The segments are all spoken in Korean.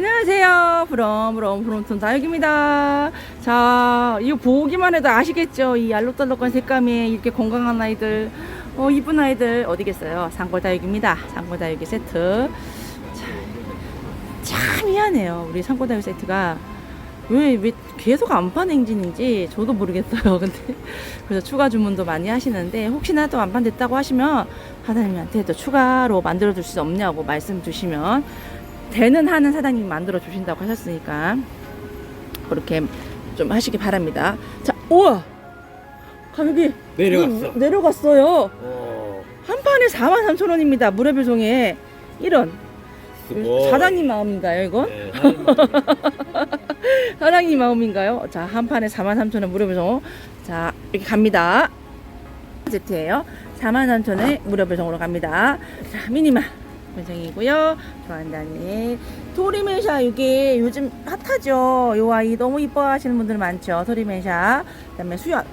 안녕하세요. 브롬, 브롬, 브롬톤 다육입니다. 자, 이거 보기만 해도 아시겠죠? 이 알록달록한 색감에 이렇게 건강한 아이들, 어, 이쁜 아이들, 어디겠어요? 상골 다육입니다. 상골 다육이 세트. 자, 참 미안해요. 우리 상골 다육 세트가. 왜, 왜 계속 안판 행진인지 저도 모르겠어요. 근데, 그래서 추가 주문도 많이 하시는데, 혹시나 또 안판 됐다고 하시면, 사장님한테 또 추가로 만들어 줄 수 없냐고 말씀 주시면, 되는 하는 사장님이 만들어 주신다고 하셨으니까 그렇게 좀 하시기 바랍니다. 자, 우와! 가격이 내려갔어. 음, 내려갔어요. 어, 한 판에 43,000원입니다. 무료배송에 이런 수고. 사장님 마음인가요, 이건? 네. 사장님 마음인가요? 자, 한 판에 43,000원 무료배송. 자, 이렇게 갑니다. 세트예요. 43,000원에 무료배송으로 갑니다. 자, 미니마 배송이고요. 좋아한다니. 토리메샤 이게 요즘 핫하죠. 요 아이 너무 이뻐하시는 분들 많죠. 토리메샤. 그다음에 수연.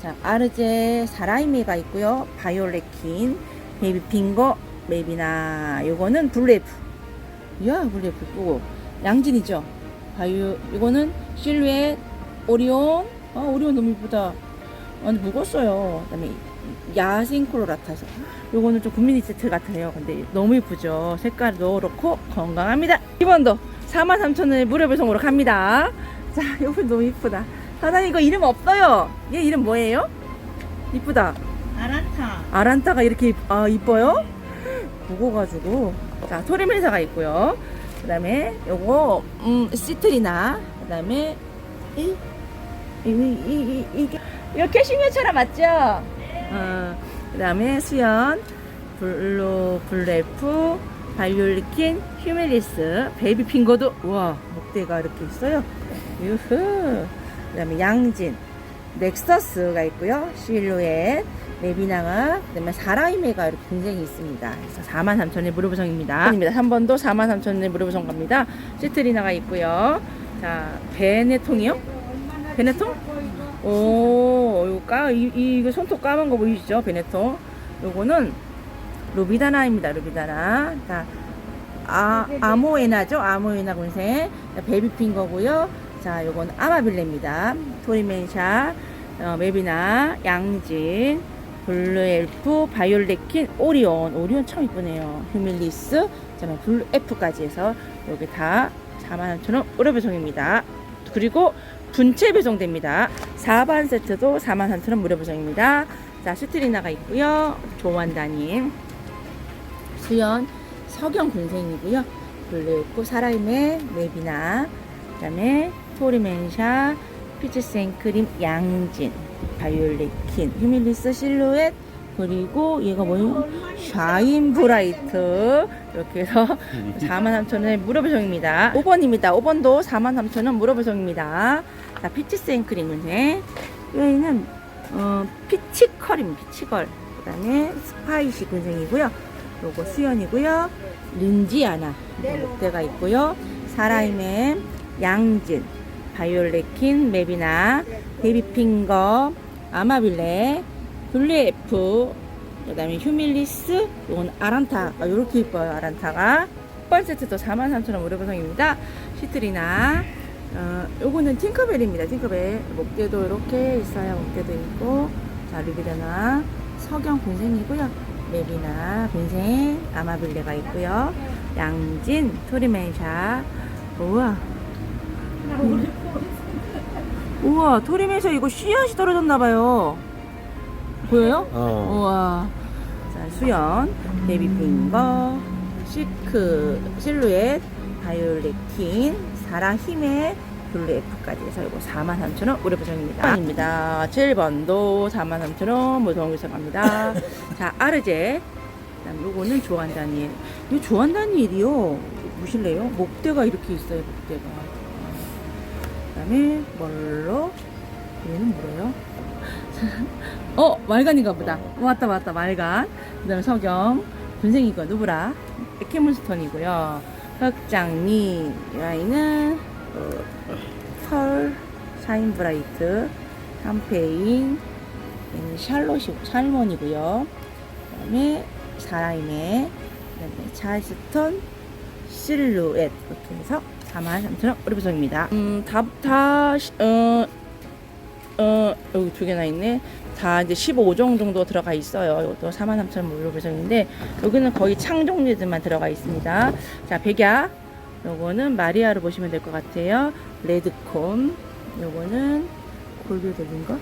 자, 아르제 사라이메가 있고요. 바이올레킨, 베이비 핑거, 메비나. 요거는 블레프. 이야, 블레프 이쁘고. 양진이죠. 바이오, 이거는 실루엣, 오리온. 아, 오리온 너무 이쁘다. 완전 묵었어요. 그다음에 야싱크로라타서. 요거는 좀 국민 이 세트 같아요. 근데 너무 이쁘죠. 색깔도 그렇고 건강합니다. 이번도 43,000원에 무료 배송으로 갑니다. 자, 요거 너무 이쁘다. 사장님 이거 이름 없어요. 얘 이름 뭐예요? 이쁘다. 아란타. 아란타가 이렇게 이- 아, 이뻐요? 무거워가지고. 자, 토리메사가 있고요. 그 다음에 요거, 음, 시트리나. 그 다음에, 이, 이, 이, 이, 이, 이게, 이거 캐시미어처럼 맞죠? 어, 그 다음에 수연, 블루, 블레프, 바이올리킨, 휴멜리스, 베이비 핑거도, 우와, 목대가 이렇게 있어요. 유후. 그 다음에 양진, 넥서스가 있고요. 실루엣, 레비나가, 그 다음에 사라이메가 이렇게 굉장히 있습니다. 그래서 43,000원의 무료 배송입니다. 입니다. 3번도 43,000원의 무료 배송 갑니다. 시트리나가 있고요. 자, 베네통이요? 베네통? 오, 요거 까, 이, 이, 이 거 손톱 까만 거 보이시죠? 베네통. 요거는 루비다나입니다. 루비다나. 자, 아, 아모에나죠? 아모에나 군생. 자, 베비핀 거고요. 자, 요건 아마빌레입니다. 토리멘샤, 어, 메비나, 양진, 블루엘프, 바이올레킨, 오리온. 오리온 참 이쁘네요. 휴밀리스, 그다음에 블루에프까지 해서 여기 다 43,000원 무료 배송입니다. 그리고 분체 배송됩니다. 4반 세트도 43,000원 무료 배송입니다. 자, 슈트리나가 있고요. 조원다님, 수연, 석영 군생이고요. 블루에프, 사라임의 메비나, 그다음에 토리멘샤, 피치 생크림, 양진, 바이올레킨, 휴밀리스 실루엣, 그리고 얘가 뭐예요? 샤인 브라이트 이렇게 해서 43,000원에 무료 배송입니다. 5번입니다. 5번도 43,000원 무료 배송입니다. 자, 피치 생크림은 여기는 어, 피치컬임, 피치걸. 그 다음에 스파이시 군생이고요. 요거 수연이고요. 린지아나 목대가 있고요. 사라임의 양진, 바이올레킨, 메비나, 베이비핑거, 아마빌레, 블루에프, 그 다음에 휴밀리스, 요건 아란타가 요렇게 이뻐요, 아란타가. 번 세트도 43,000원 무료 배송입니다. 시트리나, 어, 요거는 팅커벨입니다. 팅커벨. 목대도 이렇게 있어요. 목대도 있고. 자, 리비다나, 석영 군생이고요. 메비나, 군생, 아마빌레가 있고요. 양진, 토리멘샤. 우와. 우와, 토리멘샤 이거 씨앗이 떨어졌나봐요. 보여요? 어. 우와. 자, 수연, 베이비핑거, 시크, 실루엣, 바이올레킨, 사라 힘의 블루 F까지 해서 이거 43,000원 무료 배송입니다. 입니다. 7번도 43,000원 무료 배송합니다. 자, 아르제. 그다음 요거는 조한다니엘. 이 조한다니엘이요. 보실래요? 목대가 이렇게 있어요, 목대가. 그다음에 뭘로? 얘는 뭐예요? 어 말간인가 보다 맞다 맞다 말간 그 다음에 석영 군생이고 누구라 캐문스톤이고요 흑장미 이 아이는 어, 펄 샤인브라이트 얘는 샬롯이 샬몬이고요 그 다음에 사라임의 찰스턴 실루엣 이렇게 해서 43,000원 무료 배송입니다. 음, 다, 다, 시- 어, 어, 여기 두 개나 있네. 다 이제 15종 정도 들어가 있어요. 이것도 43,000원 무료 배송인데, 여기는 거의 창 종류들만 들어가 있습니다. 자, 백야. 요거는 마리아로 보시면 될 것 같아요. 레드콘. 요거는 골드젤리인가?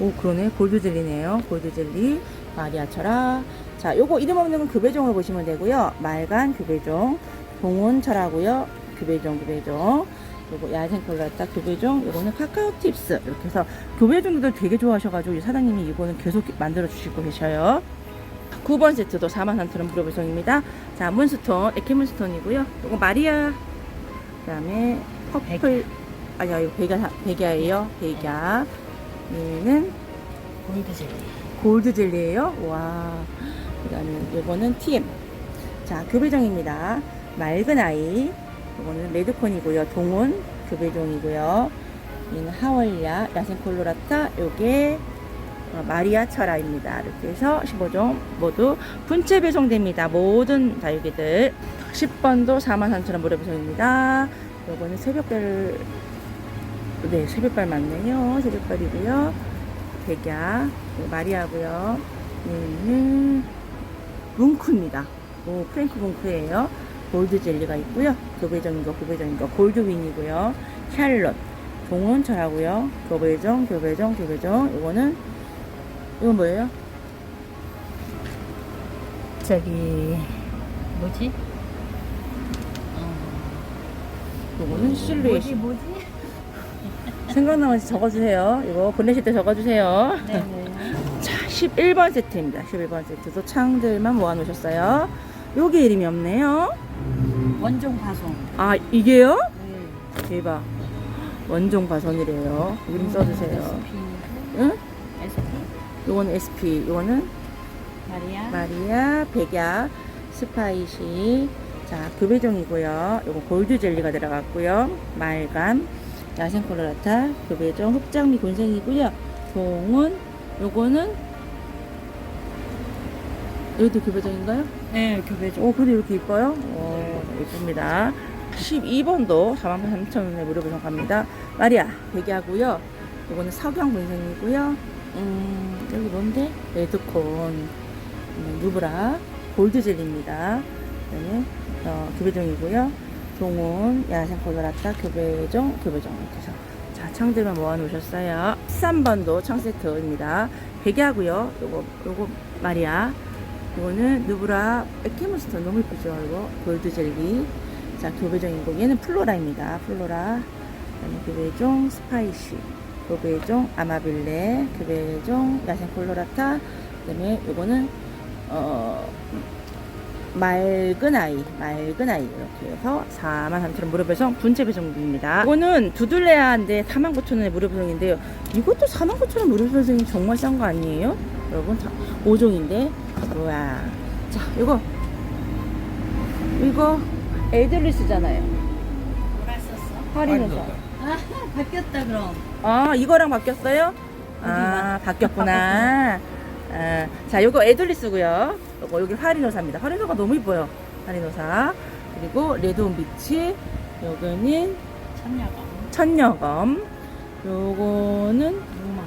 오, 그러네. 골드젤리네요. 골드젤리. 마리아 철아. 자, 요거 이름 없는 건 교배종으로 보시면 되고요. 말간 교배종. 동원철하고요. 교배종, 교배종. 요거 야생 콜라타 교배종. 요거는 카카오 팁스. 이렇게 해서 교배종들 되게 좋아하셔가지고 이 사장님이 이거는 계속 만들어 주시고 계셔요. 9번 세트도 43,000원 무료 배송입니다. 자, 문스톤, 에케문스톤이고요. 요거 마리아. 그 다음에 퍼플. 아니요, 이거 백야, 백야예요. 백야. 얘는 골드 젤리. 골드 젤리예요. 와. 그다음에 이거는 TM. 자, 교배종입니다. 맑은 아이. 이거는 레드콘이고요. 동온 교배종이고요. 얘는 하월야, 야생 콜로라타. 요게 어, 마리아 철아입니다. 이렇게 해서 15종 모두 분체 배송됩니다. 모든 다육이들 10번도 43,000원 무료 배송입니다. 요거는 새벽별 네, 새벽발 맞네요. 새벽발이고요. 백야, 네, 마리아고요. 얘는 뭉크입니다. 오, 프랭크 뭉크예요. 골드 젤리가 있고요. 교배정인 거, 교배정인 거, 골드윈이고요. 샬롯, 동원철하고요. 교배정, 교배정, 교배정. 이거는 이건 뭐예요? 저기 뭐지? 어, 이거는 실루엣. 뭐지 뭐지? 생각나면 적어주세요. 이거 보내실 때 적어주세요. 네네. 자, 11번 세트입니다. 11번 세트도 창들만 모아놓으셨어요. 여기 이름이 없네요. 원종 파송. 아, 이게요? 네. 대박. 원종 과선이래요. 이름 써주세요. SP. 응? SP. 요거는 SP, 요거는 마리아. 마리아, 백야, 스파이시. 자, 교배종이고요. 요거 골드 젤리가 들어갔고요. 말감, 야생 콜로라타, 교배종, 흑장미 곤생이고요. 종은, 요거는, 여기도 교배종인가요? 네, 교배종. 오, 근데 이렇게 이뻐요? 오, 예쁩니다. 12번도 43,000원에 무료 배송 갑니다. 마리아, 백야고요. 이거는 석영 분생이고요. 음, 여기 뭔데? 레드콘, 음, 누브라, 골드젤입니다. 그다음에 어, 교배종이고요. 종온, 야생 콜로라타, 교배종, 교배종 이렇게 해서 자, 창들만 모아놓으셨어요. 13번도 창 세트입니다. 백야고요. 요거, 요거 마리아. 이거는 누브라 에케무스톤 너무 예쁘죠? 이거 골드 젤리. 자 교배종이고 얘는 플로라입니다. 플로라. 교배종 스파이시. 교배종 아마빌레. 교배종 야생 콜로라타. 그 다음에 이거는 어 맑은 아이 맑은 아이. 이렇게 해서 43,000원 무료 배송 분체 배송입니다. 이거는 두들레아인데 49,000원에 무료 배송인데요. 이것도 49,000원 무료 배송이 정말 싼 거 아니에요? 여러분 다 5종인데 우와 자 이거 이거 에들리스잖아요 뭐라 썼어? 할인해서 아, 바뀌었다 그럼. 아 이거랑 바뀌었어요? 아 바뀌었구나 아, 자 요거 에들리스고요 요거 여기 화리노사입니다 화리노가 너무 이뻐요 화리노사 그리고 레드온 비치 요거는 천녀가. 천녀검 요거는 노마.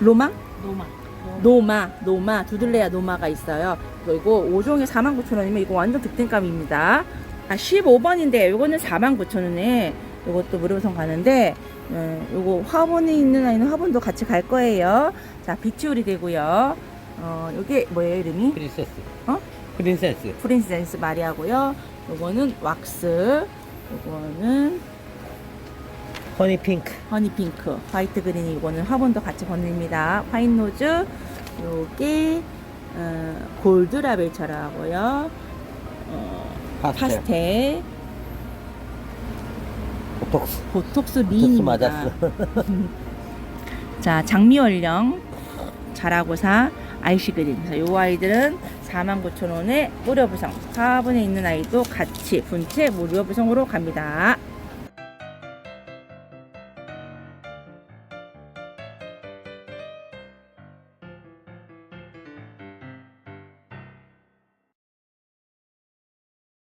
로망? 노마. 노마, 노마, 두들레아 노마가 있어요. 그리고 5종에 49,000원이면 이거 완전 득템감입니다. 아, 15번인데 요거는 49,000원에 요것도 무료성 가는데 음, 요거 화분이 있는 아이는 화분도 같이 갈 거예요. 자, 비치올이 되고요. 어, 요게 뭐예요, 이름이? 프린세스. 어? 프린세스. 프린세스 마리아고요. 요거는 왁스. 요거는 허니 핑크. 허니핑크, 화이트 그린이 이거는 화분도 같이 건립니다. 화이트노즈, 요게 어, 골드 라벨처라고요. 어, 파스텔. 파스텔, 보톡스. 보톡스 미인입니다. 맞았어. 자, 장미월령, 자라고사, 아이시 그린. 그래서 요 아이들은 49,000원에 무료 부성. 화분에 있는 아이도 같이 분체 무료 부성으로 갑니다.